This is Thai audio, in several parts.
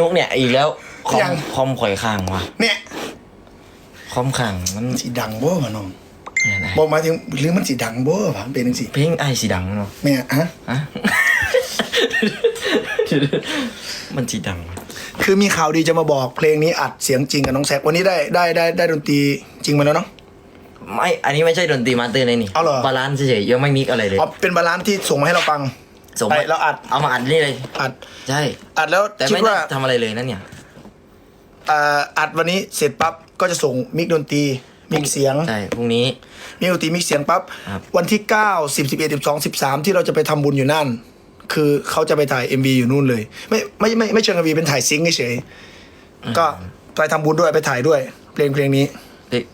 นุกเนี่ยอีกแล้วคอยัมง คอมข่อยข้างว่ะเนี่ยคอมข้างมันสีดังบ่วะน้องอะไรบอกหมายถึงหรือมันสีดังบ่วะมันเป็นจังซี่เพลงไอ้สีดังเนาะแม่ฮะฮะมันสีดังว่ะคือมีข่าวดีจะมาบอกเพลงนี้อัดเสียงจริงกับน้องแซกวันนี้ได้ได้ได้ได้ดนตรีจริงมาแล้วเนาะ ไม่ อันนี้ไม่ใช่ดนตรีมาสเตอร์เลยนี่เอาเหรอ บาลานซ์เฉยๆยังไม่มิกอะไรเลย อ๋อเป็นบาลานซ์ที่ส่งมาให้เราฟัง ส่งไปมาเราอัดเอามาอัดนี่เลย อัดใช่อัดแล้วแต่คิดไม่ว่าได้ทำอะไรเลยนั่นเนี่ยเอ่ออัดวันนี้เสร็จปั๊บก็จะส่งมิกดนตรีมิกเสียง ใช่พรุ่งนี้มิกดนตรีมิกเสียงปั๊บครับ วันที่เก้าสิบสิบเอ็ดสิบสองสิบสามที่เราจะไปทำบุญอยู่นั่น คือเขาจะไปถ่าย MV อยู่นู่นเลย ไม่ไม่ไม่ไม่เชิง MV เป็นถ่ายซิงค์เฉยๆก็ไปทำบุญด้วยไปถ่ายด้วยเพลงเพลงนี้เด็ก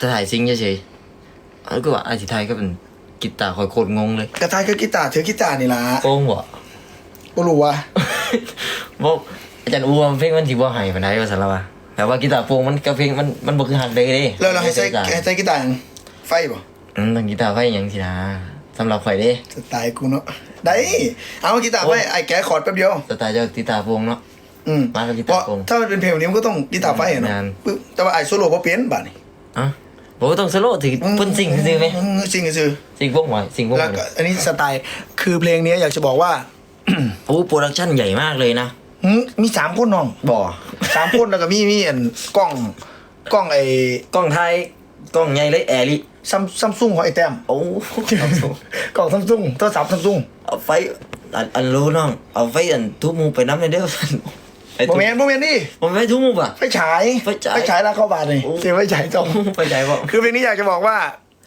จะถ่ายซิงค์เฉยๆแล้วก็ว่าไอ้ที่ไทยก็เป็น กีตาร์คอยโคตรงงเลยกระทายคือกีตาร์ถือกีตาร์นี่ล่ะโป้งบ่ก็รู้ว่าบอกอาจารย์อูว่าเพลงมันสิบ่ใหายปานใดว่าซั่นล่ะว่าแต่ว่ากีตาร์โปร่งมันกับเพลงมันมันบ่คือหักเลยเด้แล้วเราให้ใช้ให้ใช้กีตาร์หยังไฟป่อืมต้องกีตาร์ไฟหยังสินะสำหรับข่อยเด้สไตล์กูเนาะได้เอากีตาร์ไฟไอ้แกะคอร์ดแป๊บเดียวสไตล์เจ้ากีตาร์โปร่งเนาะอืมมากับกีตาร์โปร่งถ้ามันเป็นเพลงนี้มันก็ต้องกีตาร์ไฟเนาะปึ๊บแต่ว่าไอ้โซโล่บ่เปลี่ยนบัดนี่อะ บ่ต้องสโลว์ถือเพิ่นซิงซื่อไหมซิงซื่อซิงพวกหวยซิงพวกหแล้ววยก็อันนี้สไตล์คือเพลงนี้อยากจะบอกว่าโอ้โปรดักชั่นใหญ่มากเลยนะหืมมีสามคนน้องบ่สามคนแล้วก็มีมีอันกล้องกล้องไอ้กล้องไทยกล้องใหญ่เลยแอริซัมซัมซุงของไอ้แต้มโอ้เอาสู้กล้องซัมซุงโทรศัพท์ซัมซุงเอาไฟอันอันรู้น้อง เอาไฟอันทุบหมูไปน้ำในเด้อ ไอ้โมทุบเมนต์โมเมนต์นี่ผมไฟทุบหมูป่ะ ไฟฉายไฟไฟฉายแล้วเข้าบาทนี่โอ้ เสียไฟฉายตรง ไปใจบอก คือเพลงนี้อยากจะบอกว่า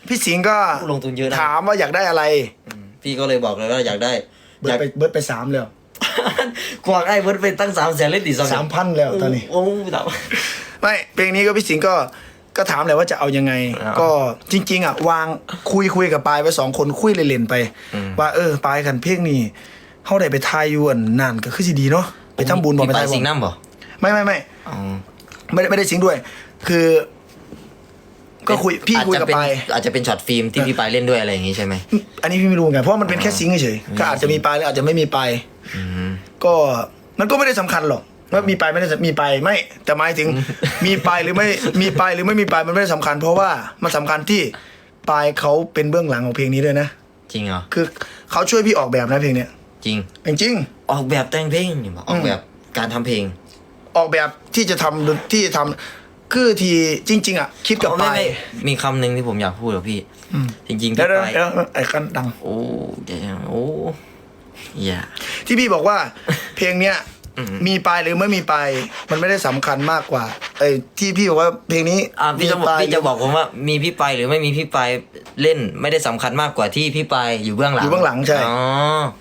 พี่สิงห์ก็ลงทุนเยอะนะ ถามว่าอยากได้อะไร พี่ก็เลยบอกเลยว่าอยากได้เบิอร์ยาดก ไป เบิร์ดไปสามแล้ว กวางไอ้เบิร์ดไปตั้งสามแสนเล่นดิสองสามพันแล้วตอนนี้ โอ้โหถาม ไม่เพลงนี้ก็พี่สิงห์ก็ก็ถามแหละว่าจะเอายังไง อ่าก็จริง ๆ อะ วางคุยคุยกับปายไปสองคนคุยเล่นๆไปอืมว่าเออปายกันเพลงนี้เขาได้ไปทายอยู่อันนั่นก็คือสิดีเนาะ ไปทำบุญบอกไปพี่ทายไปบ่สิงน้ำบ่ไม่ไม่ไม่อ๋อไม่ได้ไม่ได้สิงด้วย คือ ก็คุยพี่คุยกับอาจจะเป็นปายอาจจะเป็นช็อตฟิล์มที่พี่ไปเล่นด้วยอะไรอย่างงี้ใช่ไหมอันนี้พี่ไม่รู้เหมือนกันเพราะว่ามันเป็นแค่ซิงค์เฉยอืมๆก็อาจจะมีปลายหรืออาจจะไม่มีปลายอืม ก็มันก็ไม่ได้สำคัญหรอกว่ามีปลายไม่ได้มีปลายไม่ แต่หมายถึงมีปลายหรือไม่มีปลายหรือไม่มีปลายมันไม่ได้สำคัญ เพราะว่ามันสำคัญที่ปลายเขาเป็นเบื้องหลังของเพลงนี้ด้วยนะจริงเหรอ คือเขาช่วยพี่ออกแบบนะเพลงเนี้ยจริง จริง ออกแบบแต่งเพลงนี่บอกออกแบบการทำเพลงๆออกแบบที่จะทำดนที่จะทำคือทีจริง ๆ อะ คิดกับอ๋อปไม่ลายไม่มีคำหนึ่งที่ผมอยากพูดกับพี่อืมจริงๆเดี๋ยพี่วไปเดี๋ยวเดี๋ยวไอ้กันดัง โอ้เดี๋ยวโอ้อย่าที่พี่บอกว่า เพลงเนี้ยอืมมีปลายหรือไม่มีปลายมันไม่ได้สำคัญมากกว่าไอ้ที่พี่บอกว่าเพลงนี้อ่าพี่จะบอกมีปลายพี่จะบอกผมว่ามีพี่ไปหรือไม่มีพี่ไปเล่นไม่ได้สำคัญมากกว่าที่พี่ไปอยู่เบื้องหลังอยู่เบื้องหลังใช่อ๋อ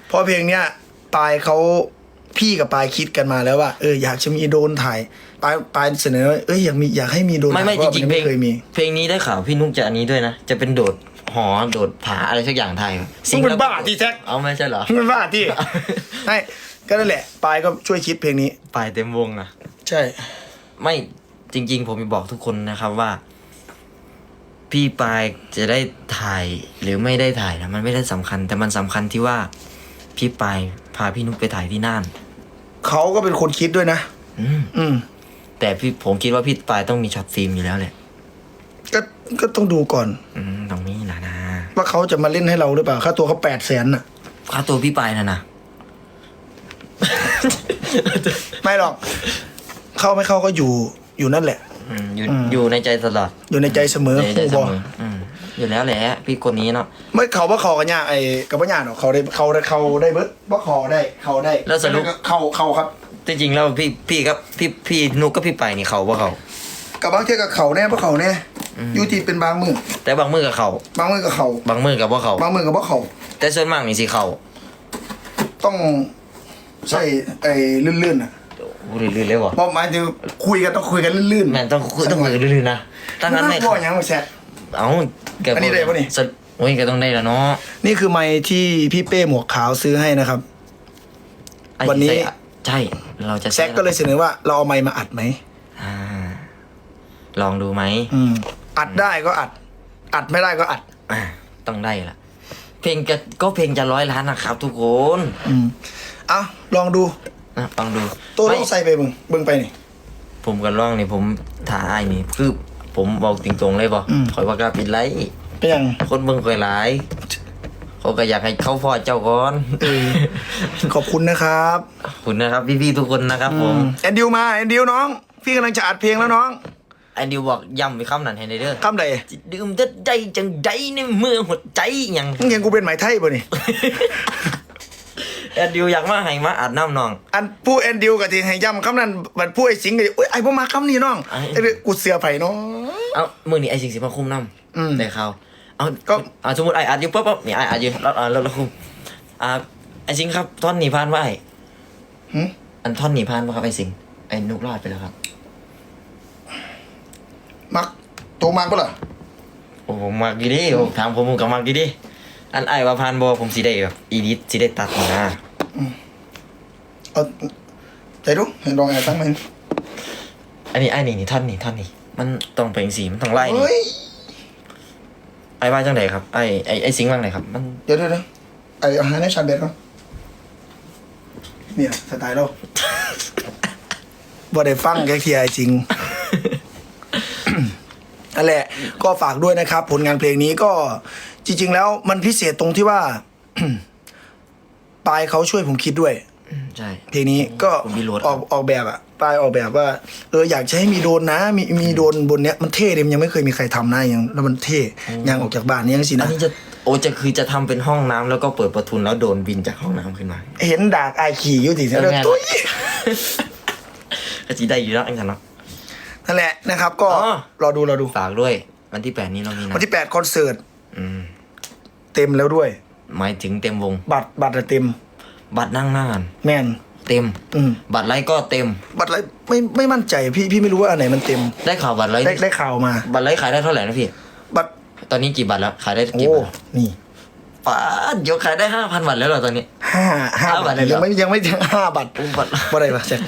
เพราะเพลงเนี้ย ปลายเขาพี่กับปลายคิดกันมาแล้วว่าเอออยากจะมีโดรนถ่ายปลายปลายเสนอว่าเอ้ยอยากมีอยากให้มีโดรนไม่ไม่ถ่ายจริงๆเพเพลราะงมันไม่เคยมีเพลงนี้ได้ข่าวพี่นุ๊กจะอันนี้ด้วยนะ จะเป็นโดดหอโดดผาอะไรสักอย่างไทยมึงเป็นบ้าที่แท็กเอาไม่ใช่เหรอมึงเป็นบ้าที่ไม่ก็นั่นแหละปลายก็ช่วยคิดเพลงนี้ ไปเต็มวงอะใช่ ไม่จริง ๆ ผมจะบอกทุกคนนะครับว่า พี่ปายจะได้ถ่ายหรือไม่ได้ถ่ายนะมันไม่ได้สำคัญ แต่มันสำคัญที่ว่า พี่ปายพาพี่นุ๊กไปถ่ายที่น่าน เขาก็เป็นคนคิดด้วยนะ อืมอืม แต่พี่ผมคิดว่าพี่ปายต้องมีช็อตฟิล์มอยู่แล้วแหละ ก็ก็ต้องดูก่อน อืมตรงนี้นะนะว่าเขาจะมาเล่นให้เราหรือเปล่าค่าตัวเขาแปดแสนน่ะ ค่าตัวพี่ปายนะนะ ไม่หรอก เข้าไม่เข้าก็อยู่อยู่นั่นแหละ อืมอยู่อืมอยู่ในใจตลอดอยู่ในใจเสมอในใจคู่เสบอมออืม อยู่แล้วแหละพี่คนนี้เนาะไม่เขาว่าเขากันยากไอ้กับว่าญาเนาะเขาได้เขาได้เขาได้เบิร์ดว่าเขาได้เขาได้แล้วสรุป เขาเขาครับจริงๆแล้วพี่พี่ครับพี่พี่นุกกับพี่ไปนี่เขาว่าเขา กับบางเที่ยกับเขาแน่เพราะเขาแน่อยู่ที่เป็นบางมือแต่บางมือกับเขาบางมือกับเขาบางมือกับว่าเขาบางมือกับว่าเขาแต่ส่วนมากนี่สิเขาต้องใส่ไอ้ลื่นๆอะลื่นๆเลยวะเพราะหมายถึงคุยกันต้องคุยกันลื่นๆแม่นต้องคุยต้องคุยลื่นๆนะตั้งนั้นไม่พ่อยังไม่แซะ เอ้าแกอันนี้ได้ปะนี่สรุโอ้ยแกต้องได้แล้วเนาะนี่คือไม้ที่พี่เป้หมวกขาวซื้อให้นะครับ ไอ้วันนี้ ใส่อะใช่ เราจะแซกก็เลยเสนอว่าเราเอาไม้มาอัดไหมอ่าลองดูไหมอืม อัดได้ก็อัด อัดไม่ได้ก็อัด อ่าต้องได้ละเพลงจะก็เพลงจะร้อยล้านนะครับ ทุกคนอืมอะลองดูนะลองดูตัวไม่ ต้องใส่ไปเบิ่งเบิ่งไปนี่ผมกับร่องนี่ผมถ่ายนี่คือ ผมบอกตรงๆเลยบ่อืมคอยว่ากล้าปิดไลท์เป็นยังคนเบิ่งคอยหลายเขาก็อยากให้เข้าพอเจ้าก่อนขอบคุณนะครับขอบคุณนะครับ พี่ๆทุกคนนะครับ ผม แอนดิวมาแอนดิวน้อง พี่กำลังจะอัดเพลงแล้วน้องไอ้ดิวบอกย้ำไปคำนั้นให้ได้เด้อคำใดจิตดื่มจะได้จังใดในเมื่อหัวใจหยังมึงเห็นกูเป็นไหมไทยป่ะนี่ ไอ้ดิวอยากมาให้มาอาบน้ำน้อง อันผู้แอนดิวกับที่ให้ย้ำคำนั้นบัดผู้ไอ้สิงห์ก็อุ้ยไอ้พ่มาคำนี้น้องไอ้ ไอ้เรื่องกูเสือไผ่น้องเอ้ามือนี้ไอ้สิงสิมาคุมน้อืมำได้ข่าวเอาก็ เอาสมมติไอ้อัดอยู่ปั๊บปั๊บนี่ไอ้อัดอยู่แล้วอ่าแล้วแล้วคุมอ่าไอ้สิงครับท่อนหนีพานว่าไอ้หึอันท่อนหนีพานว่าครับไอ้สิงไอ้นุกรอดไปแล้วครับ มักโตมักปะล่ะโอ้ผมมักดีดิผมถามผมผมก็มักดีดิอันไอ้ว่าพานบอผมสิได้แบบอีดิทสิได้ตัดนะ เอาใจดูเห็นลองแอบตั้งไหมอันนี้ไอ้นี่นี่ท่อนนี่ท่อนนี่ มันต้องเป็นสีมันต้องไล่นี่เฮ้ยไอ้ว่าจังไดครับไอ้ไอ้ไอ้สิงว่างไหนครับ มันเดี๋ยวเดี๋ยวเดี๋ยวไอ้อาหารในชาเบ็ดก่อนเนี่ยสไตล์เราบ่ได้ฟังแค่เทียจริง นั่นแหละ ก็ฝากด้วยนะครับ ผลงานเพลงนี้ก็จริง ๆ แล้วมันพิเศษตรงที่ว่า ปายเขาช่วยผมคิดด้วย ใช่เพลงนี้ก็ผมมีโหลดออกออกแบบอะปลายออกแบบว่า เอออยากจะให้มีโดรนนะ มีมีโดรนบนเนี้ยมันเท่เลยมันยังไม่เคยมีใครทำนะยังแล้วมันเท่ยังออกจากบ้านนี่ยังสิอันนะนี้จะโอจะคือจะทำเป็นห้องน้ำแล้วก็เปิดประทุนแล้วโดนบินจากห้องน้ำขึ้นมาเห็นดากอายขี่อยู่ติเออแล้วแม่นตุ้ยก็จีได้อยู่แล้วอันกันเนาะ นั่นแหละนะครับ ก็อ๋อ รอดูรอดู ฝากด้วย วันที่แปดนี้เรามีนะวันที่แปดคอนเสิร์ตอืมเต็มแล้วด้วย หมายถึงเต็มวง บัตรบัตรอะเต็ม บัตรนั่งหน้างาน แมนเต็ม อืมบัตรไลฟ์ก็เต็ม บัตรอะไรไม่ไม่มั่นใจพี่พี่ไม่รู้ว่าอันไหนมันเต็ม ได้ข่าวบัตรไลฟ์ได้ได้ข่าวมา บัตรไลฟ์ขายได้เท่าไหร่นะพี่ บัตรตอนนี้กี่บัตรแล้ว ขายได้กี่โอ้บัตรนี่ป้าดเดี๋ยวขายได้ห้าพันบัตรแล้วเหรอตอนนี้ ห้าห้าห้าบัตรบัตรเลยเหรอยังไม่ยังไม่ถึงห้าบัตรอุ้มบัตรว่าไรวะเสร็จ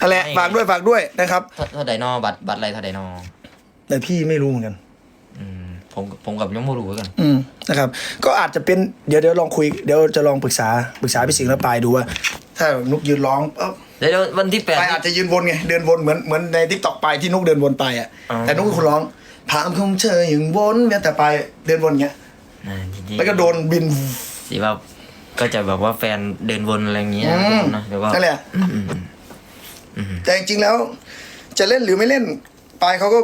นั่นแหละฝากด้วยฝากด้วยนะครับเท่าเท่าไดนอบัตรบัตรอะไรเท่าไดนอแต่พี่ไม่รู้เหมือนกันอืม ผมผมกับยังไม่รู้เหมือนกัน อืมนะครับ ก็อาจจะเป็นเดี๋ยวเดี๋ยวลองคุยเดี๋ยวจะลองปรึกษาปรึกษาพี่สิงห์และปายดูว่า ถ้านุกยืนร้องปั๊บเดี๋ยววันที่แปด ปายอาจจะยืนวนไงเดินวนเหมือนเหมือนในทิกตอกปายที่นุกเดินวนไปอะอ๋อ แต่นุกคือคนร้องผามคงเชยอย่างวนเนี่ยแต่ปายเดินวนเงี้ยอ่าจริงๆแล้วก็โดนบิน สิว่าก็จะแบบว่าแฟนเดินวนอะไรอย่างเงี้ยอืมนะเดี๋ยวว่านั่นแหละอืมอืมอืมแต่จริงๆแล้ว จะเล่นหรือไม่เล่นปายเขาก็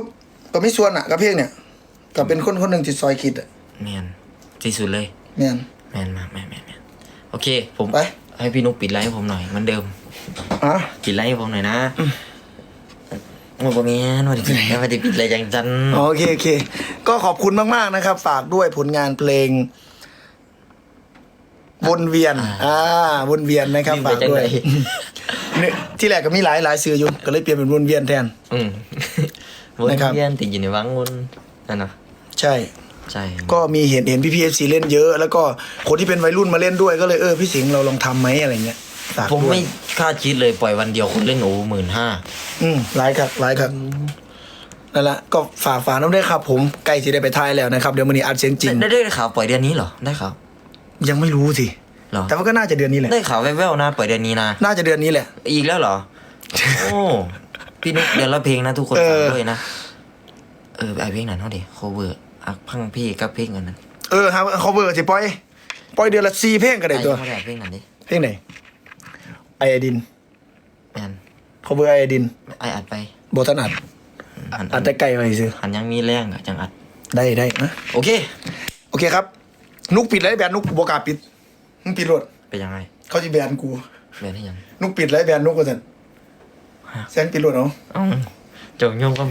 ก็ไม่ชวนอะกับเพลงเนี่ย ก็เป็นคนคนหนึ่งที่ซอยคิดอะแมนที่สุดเลยเนี่ยแมนมากแมนแมนแมนโอเค ผมไป ให้พี่นุกปิดไลน์ให้ผมหน่อยเหมือนเดิม อะ ปิดไลน์ให้ผมหน่อยนะมันบ่แมีนว่าได้ปิดไม่ได้ปิดเลยจังจันโอเคโอเค ก็ขอบคุณมาก ๆ นะครับ ฝากด้วยผลงานเพลง วนเวียน อ่า วนเวียนนะครับลืมไปฝากจังด้วเลยยเนี่ยที่แรกก็มีหลายหลายสื่ออยู่ ก็เลยเปลี่ยนเป็นวนเวียนแทน อืมวนนะครับ เวียนติดอยู่ในวังวนนั่นนะ ใช่ ใช่ก็มีเห็นเห็นพี่พีเอฟซีเล่นเยอะ แล้วก็คนที่เป็นวัยรุ่นมาเล่นด้วยก็เลยเออพี่สิงห์เราลองทำไหมอะไรเงี้ยฝากผมด้วยไม่คาดคิดเลยปล่อยวันเดียวคนเล่นโอ้หมื่นห้าอืมหลายครับหลายครับนั่นแหละก็ฝากฝากน้ำด้วยครับ ผมใกล้จะได้ไปทายแล้วนะครับเดี๋ยวมันนี้อัดเสียงจริง ได้ได้ข่าวปล่อยเดือนนี้เหรอได้ข่าวยังไม่รู้สิเหรอแต่ว่าก็น่าจะเดือนนี้แหละได้ข่าวแว่วๆนะปล่อยเดือนนี้นะน่าจะเดือนนี้แหละ อีกแล้วเหรอ โอ้พี่นุกเดือนละเพลงนะทุกคนเอฟังอด้วยนะเออไอเพลงนั้นเท่าเดีโคเวอร์อักพังพี่กับเพลงอันนั้นเออครับเขาเบอร์สิปล่อยปล่อยเดือนละสี่เพลงก็ได้ตัวไอ้ไม่ได้เพลงนั้นดิเพลงไหนไอไอดินแมนเขาเบอร์ไอไอดินไออัดไปบทนัดอันอัดแต่ไกลไปซื้ออันยังมีแรงอะจังอัด ได้ได้นะโอเค โอเคครับ นุกปิดแล้วแบนนุกบกล้าปิดมึงปิดรถเป็นยังไงเขาจะแบนกู เรียนให้ยัง นุกปิดแล้วแบนนุกก็สันฮะแซงปิดรถเนาะ เอ้าจงโยงก็